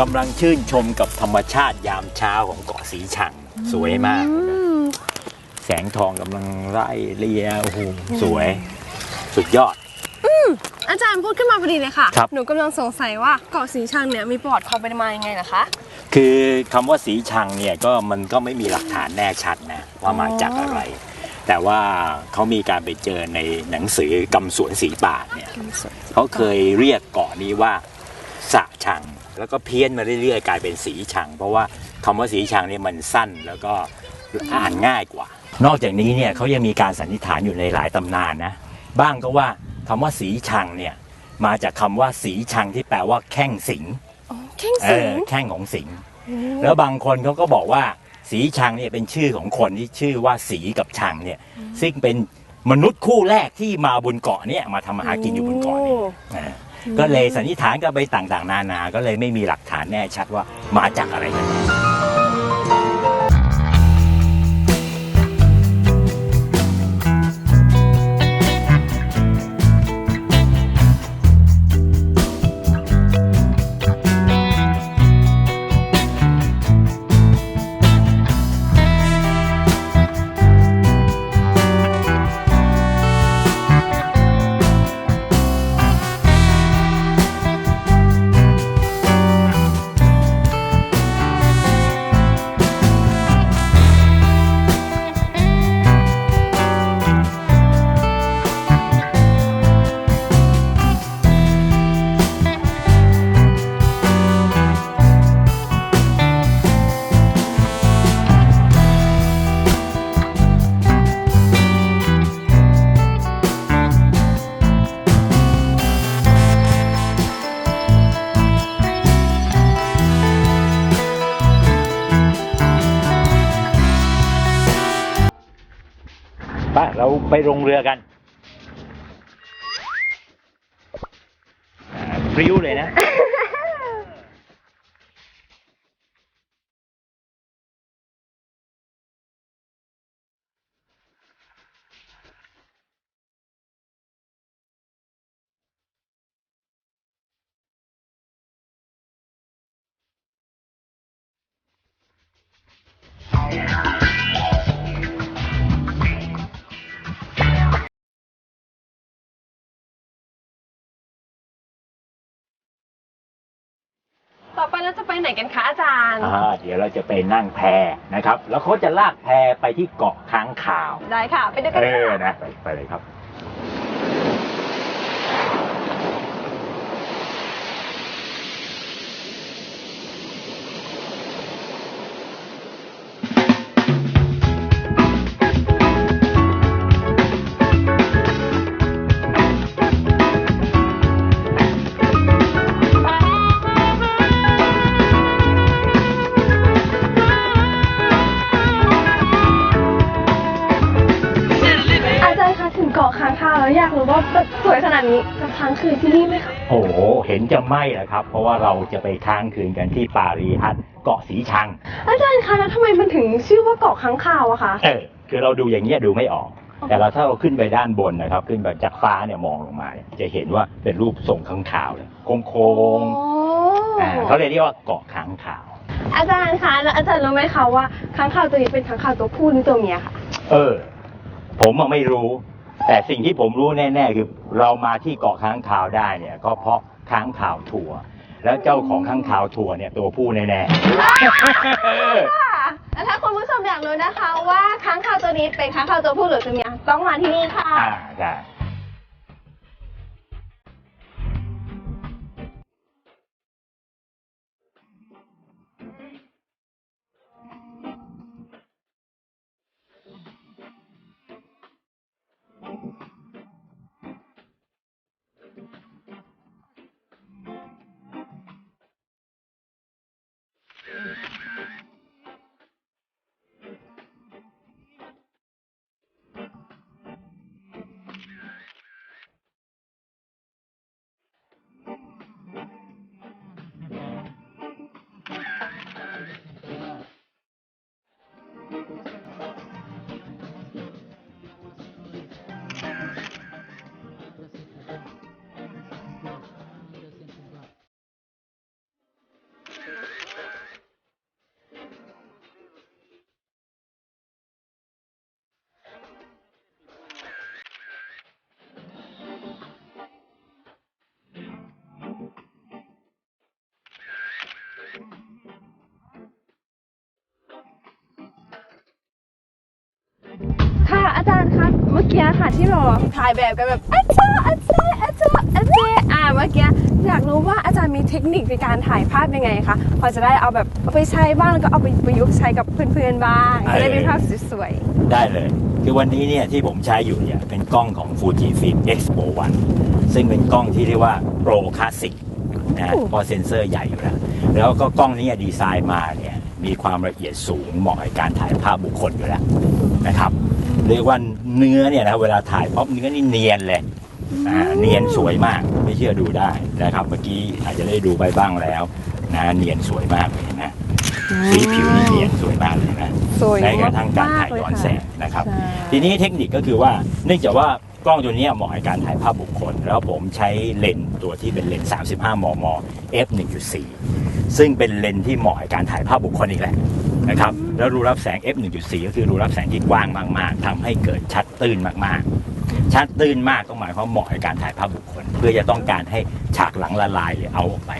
กำลังชื่นชมกับธรรมชาติยามเช้าของเกาะสีชัง สวยมากอืมแสงทองกำลังไล่เลียโอ้โหสวย สุดยอด อาจารย์พูดขึ้นมาพอดีเลยค่ะ ครับ หนูกำลังสงสัยว่าเกาะสีชังเนี่ยมีประวัติความเป็นมายังไงล่ะคะ คือคำว่าสีชังเนี่ยก็มันก็ไม่มีหลักฐานแน่ชัดนะว่ามาจากอะไร แต่ว่าเขามีการไปเจอในหนังสือกำสวนสีป่าเนี่ย เขาเคยเรียกเกาะนี้ว่าสะชัง แล้วก็เพี้ยนมาเรื่อยๆกลายเป็นสีชัง เพราะว่าคำว่าสีชังเนี่ยมันสั้นแล้วก็อ่านง่ายกว่า นอกจากนี้เนี่ยเขายังมีการสันนิษฐานอยู่ในหลายตำนานนะบ้างก็ว่าคำว่าสีชังเนี่ยมาจากคำว่าสีชังที่แปลว่าแข้งสิงอ๋อแข้งเอสิงอแข้งของสิงห์แล้วบางคนเขาก็บอกว่าสีชังเนี่ยเป็นชื่อของคนที่ชื่อว่าสีกับชังเนี่ยซึ่งเป็นมนุษย์คู่แรกที่มาบนเกาะเนี่ยมาทำมาหากินอยู่บนเกาะเนี่ยนะ ก็เลยสันนิษฐานกันไปต่างๆ นานา ก็เลยไม่มีหลักฐานแน่ชัดว่ามาจากอะไรกันแน่ ไปเราไปลงเรือกันพริ้วเลยนะ ต่อไปเราจะไปไหนกันคะอาจารย์อ่าเดี๋ยวเราจะไปนั่งแพนะครับ แล้วเขาจะลากแพไปที่เกาะค้างคาว ได้ค่ะ ไปดูกันเอเลยอค่ะนะไปไปเลยครับ อยากรู้ว่าแบบสวยขนาดนี้จะค้างคืนที่นี่ไหมคะโอ้โห เห็นจะไม่แหละครับ เพราะว่าเราจะไปค้างคืนกันที่ปารีฮัทเกาะสีชัง อาจารย์คะแล้วทำไมมันถึงชื่อว่าเกาะค้างคาวอะคะ เออ คือเราดูอย่างเงี้ยดูไม่ออก แต่เราถ้าเราขึ้นไปด้านบนนะครับ ขึ้นไปจากฟ้าเนี่ยมองลงมาเนี่ยจะเห็นว่าเป็นรูปทรงค้างคาวเลยโค้งๆอ่าเขาเลยเรียกว่าเกาะค้างคาว อาจารย์คะแล้วอาจารย์รู้ไหมคะว่าค้างคาวตัวนี้เป็นค้างคาวตัวผู้หรือตัวเมียค่ะเออ ผมอะไม่รู้ แต่สิ่งที่ผมรู้แน่ๆคือเรามาที่เกาะค้างคาวได้เนี่ย ก็เพราะค้างคาวถั่ว แล้วเจ้าของค้างคาวถั่วเนี่ยตัวผู้แน่ๆ แล้วถ้าคุณผู้ชมอยากรู้นะคะ ว่าค้างคาวตัวนี้เป็นค้างคาวตัวผู้หรือตัวเมียต้องมาที่นี่ค่ะ อ่าได้ อาจารย์คะเมื่อกี้ค่ะที่เราถ่ายแบบกันแบบอาจารย์อาจารย์อาจารย์อาจารย์อ่าเมื่อกี้อยากรู้ว่าอาจารย์มีเทคนิคในการถ่ายภาพยังไงคะพอจะได้เอาแบบเอาไปใช้บ้างแล้วก็เอาไปประยุกต์ใช้กับเพื่อนๆบ้างจะได้มีภาพสวยได้เลย คือวันนี้เนี่ยที่ผมใช้อยู่เนี่ยเป็นกล้องของ Fujifilm X-Pro 1ซึ่งเป็นกล้องที่เรียกว่า Pro Classic นะฮะเพราะเซ็นเซอร์ใหญ่อยู่แล้วแล้วก็กล้องนี้ดีไซน์มาเนี่ยมีความละเอียดสูงเหมาะกับการถ่ายภาพบุคคลอยู่แล้วนะครับ เรียกว่าเนื้อเนี่ยนะเวลาถ่ายป๊อปเนื้อนี่เนียนเลยอ่าเนียนสวยมากไม่เชื่อดูได้นะครับ เมื่อกี้อาจจะได้ดูไปบ้างแล้วนะเนียนสวยมากเลยนะๆสีผิวนี่เนียนสวยมากเลยนะสวยในกระทั่งการมถ่ายย้อนแสงเลยนะครับค่ะทีนี้เทคนิคก็คือว่าเนื่องจากว่า กล้องตัวเนี้ยเหมาะกับการถ่ายภาพบุคคล แล้วผมใช้เลนส์ตัวที่เป็นเลนส์35 มม f 1.4ซึ่งเป็นเลนส์ที่เหมาะกับการถ่ายภาพบุคคลอีกแหละนะครับแล้วรูรับแสง f 1.4ก็คือรูรับแสงที่กว้างมากๆทำให้เกิดชัดตื้นมากๆ ชัดตื้นมากก็หมายความว่าเหมาะกับการถ่ายภาพบุคคล เพื่อจะต้องการให้ฉากหลังละลายหรือเอาออกไป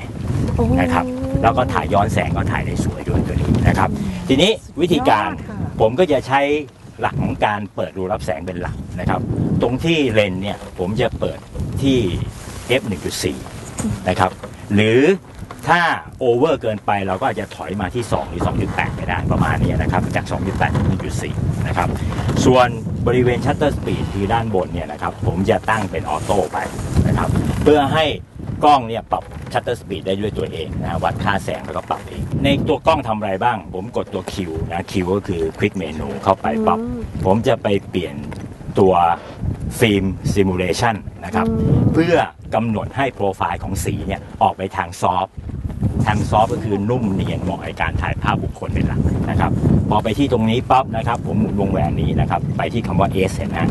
นะครับแล้วก็ถ่ายย้อนแสงก็ถ่ายได้สวยด้วยตัวนี้นะครับ ทีนี้วิธีการยอดค่ะผมก็จะใช้ หลักของการเปิดรูรับแสงเป็นหลักนะครับ ตรงที่เลนเนี่ยผมจะเปิดที่ f 1.4นะครับ หรือถ้าโอเวอร์เกินไปเราก็อาจจะถอยมาที่ 2 หรือ 2.8 ไปได้ประมาณนี้นะครับ จาก 2.8ถึง1.4 นะครับ ส่วนบริเวณชัตเตอร์สปีดคือด้านบนเนี่ยนะครับ ผมจะตั้งเป็นออโต้ไปนะครับ เพื่อให้ กล้องเนี่ยปรับชัตเตอร์สปีดได้ด้วยตัวเองนะวัดค่าแสงแล้วก็ปรับเอง ในตัวกล้องทำอะไรบ้าง ผมกดตัว Q นะ Q ก็คือ Quick Menu เข้าไปปรับผมจะไปเปลี่ยนตัวฟิล์มซิมูเลชันนะครับ เพื่อกำหนดให้โปรไฟล์ของสีเนี่ยออกไปทางซอฟต์ทางซอฟต์ก็คือนุ่มเนียนเหมาะในการถ่ายภาพบุคคลเป็นหลักนะครับพอไปที่ตรงนี้ปั๊บนะครับ ผมหมุนวงแหวนนี้นะครับ ไปที่คำว่า S เห็นนะ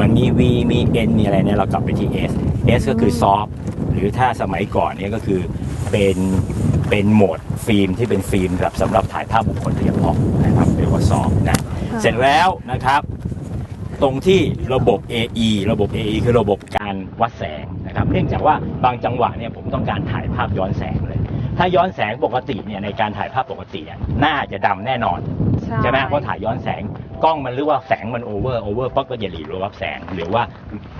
มันมี V มี N มีอะไรเนี่ยเรากลับไปที่ S S ก็คือซอฟต์ หรือถ้าสมัยก่อนเนี่ยก็คือเป็นเป็นโหมดฟิล์มที่เป็นฟิล์มสำหรับสำหรับถ่ายภาพบุคคลโดยเฉพาะนะครับเรียกว่าซอฟต์นะเสร็จแล้วนะครับ ตรงที่ระบบ AE ระบบ AE คือระบบการวัดแสงนะครับ เนื่องจากว่าบางจังหวะเนี่ยผมต้องการถ่ายภาพย้อนแสงเลย ถ้าย้อนแสงปกติเนี่ยในการถ่ายภาพปกติเนี่ยหน้าจะดำแน่นอน ใช่ไหมเพราะถ่ายย้อนแสงกล้องมันหรือว่าแสงมันโอเวอร์โอเวอร์ปั๊บก็จะหลีรูรับแสง หรือว่า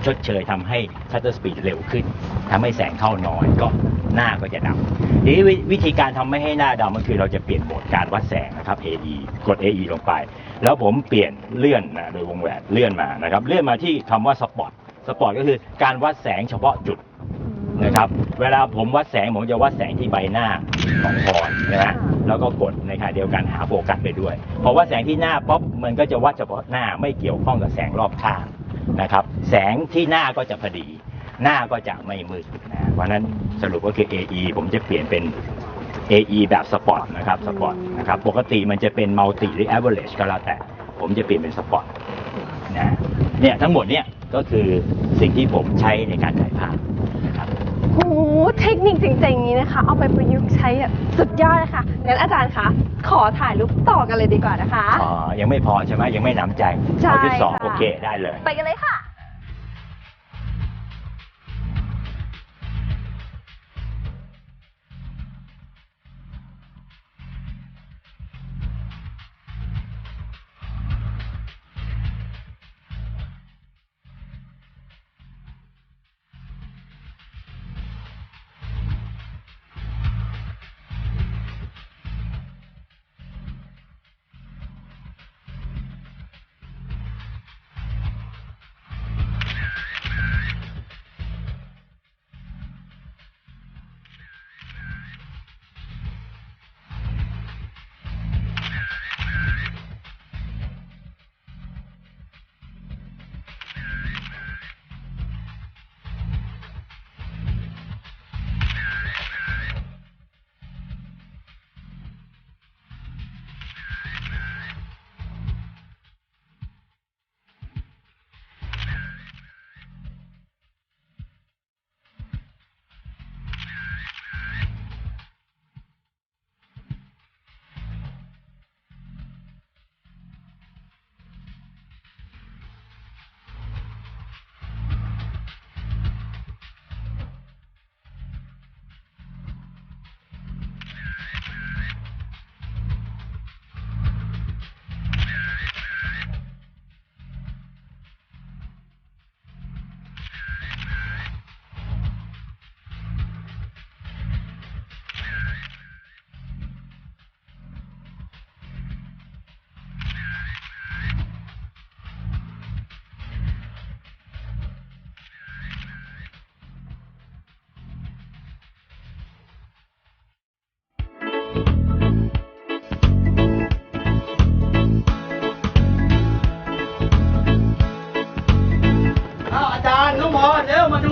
ชดเชยทำให้ชัตเตอร์สปีดเร็วขึ้นทำให้แสงเข้าน้อยก็หน้าก็จะดำทีนี้วิวิธีการทำไม่ให้หน้าดำก็คือเราจะเปลี่ยนโหมดการวัดแสงนะครับ AE กด AE ลงไป แล้วผมเปลี่ยนเลื่อนนะโดยวงแหวนเลื่อนมานะครับเลื่อนมาที่คำว่าสปอตสปอตก็คือการวัดแสงเฉพาะจุด นะครับ เวลาผมวัดแสงผมจะวัดแสงที่ใบหน้าของพรนะฮะแล้วก็กดในขณะเดียวกันหาโฟกัสไปด้วยพอวัดแสงที่หน้าป๊อปมันก็จะวัดเฉพาะหน้าไม่เกี่ยวข้องกับแสงรอบข้างนะครับแสงที่หน้าก็จะพอดี หน้าก็จะไม่มืดนะเพราะฉะนั้นสรุปก็คือ AE ผมจะเปลี่ยนเป็น AE แบบสปอร์ตนะครับสปอร์ตนะครับปกติมันจะเป็นมัลติหรือ average ก็แล้วแต่ ผมจะเปลี่ยนเป็นสปอร์ตนะเนี่ยทั้งหมดเนี่ยก็คือสิ่งที่ผมใช้ในการถ่ายภาพนะครับ โอ้โหเทคนิคจริงๆนี้นะคะ เอาไปประยุกต์ใช้แบบสุดยอดเลยค่ะงั้นอาจารย์คะขอถ่ายรูปต่อกันเลยดีกว่านะคะ อ๋อ ยังไม่พอใช่ไหมยังไม่หนำใจ ใช่เอาชุดสองค่ะ โอเคได้เลย ไปกันเลยค่ะ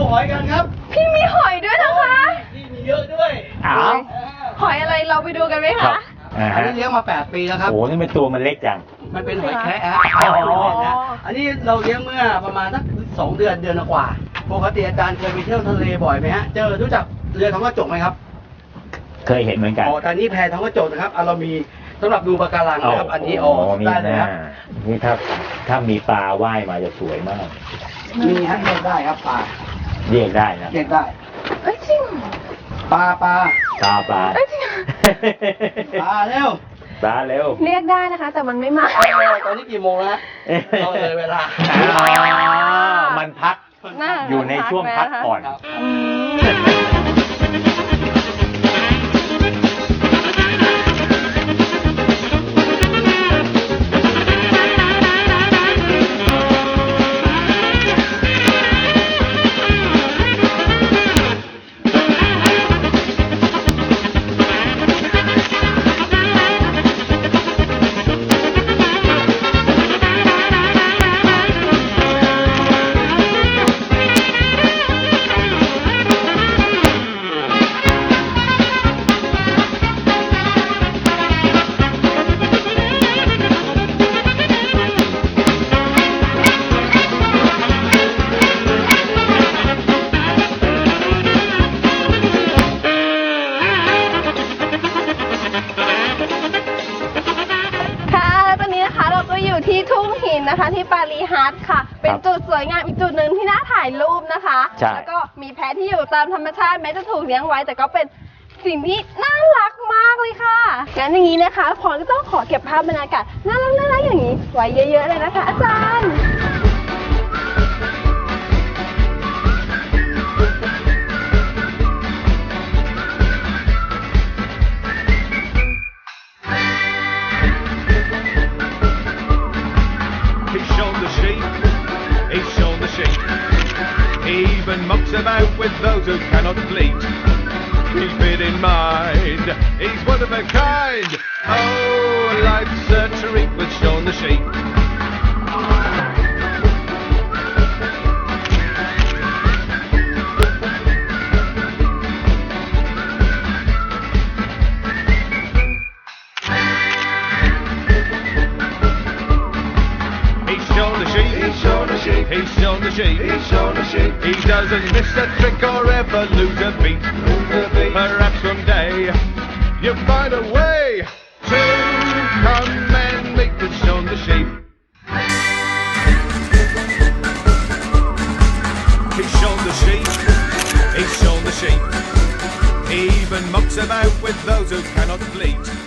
ดูหอยกันครับพี่มีหอยด้วยนะคะ นี่มีเยอะด้วยอ้าวหอยอะไรเราไปดูกันไหมครัคะ บอ่าอันฮะนี้เลี้ยงมา 8 ปีแล้วครับ โอ้โหนี่มันตัวมันเล็กจัง มันเป็นหอยแคระอ๋อนะอันนี้เราเลี้ยงเมื่อประมาณสักสองเดือนเดือนกว่า ปกติอาจารย์เคยไปเที่ยวทะเลบ่อยไหมฮะ เจอรู้จักเรือท้องกระจกไหมครับ เคยเห็นเหมือนกันอ๋อแต่นี่แพท้องกระจกนะครับอะเรามีสำหรับดูปะการังนะครับ อันนี้อ๋อมีได้เลยหคน้ารับ นี่ถ้าถ้ามีปลาว่ายมาจะสวยมาก มีฮะเรียกได้ครับปลา เรียกได้นะเรียกได้เอ้ยจริงเหรอปลาปลาปลาปลาเอ้ยจริงเหรอปลาเร็วปลาเร็ว เรียกได้นะคะ แต่มันไม่มา เออตอนนี้กี่โมงแล้วฮะเราเลยเวลา อ๋อ มันพักน่าอยู่ในช่วงพักผ่อน ครับ อยู่ตามธรรมชาติแม้จะถูกเลี้ยงไว้ แต่ก็เป็นสิ่งที่น่ารักมากเลยค่ะ งั้นอย่างนี้นะคะพรก็ต้องขอเก็บภาพบรรยากาศน่ารักน่ารักอย่างนี้ ไว้เยอะ ๆ เลยนะคะ อาจารย์ mucks about with those who cannot bleat. Keep it in mind, he's one of a kind. Oh, life's a treat with Sean the sheep. He's shown the sheep. He's shown the sheep. He doesn't miss a trick or ever lose a beat. Lose a beat. Perhaps someday you'll find a way to come and meet with Sean the sheep. He's shown the sheep. He's shown the sheep. He even mucks about with those who cannot bleat.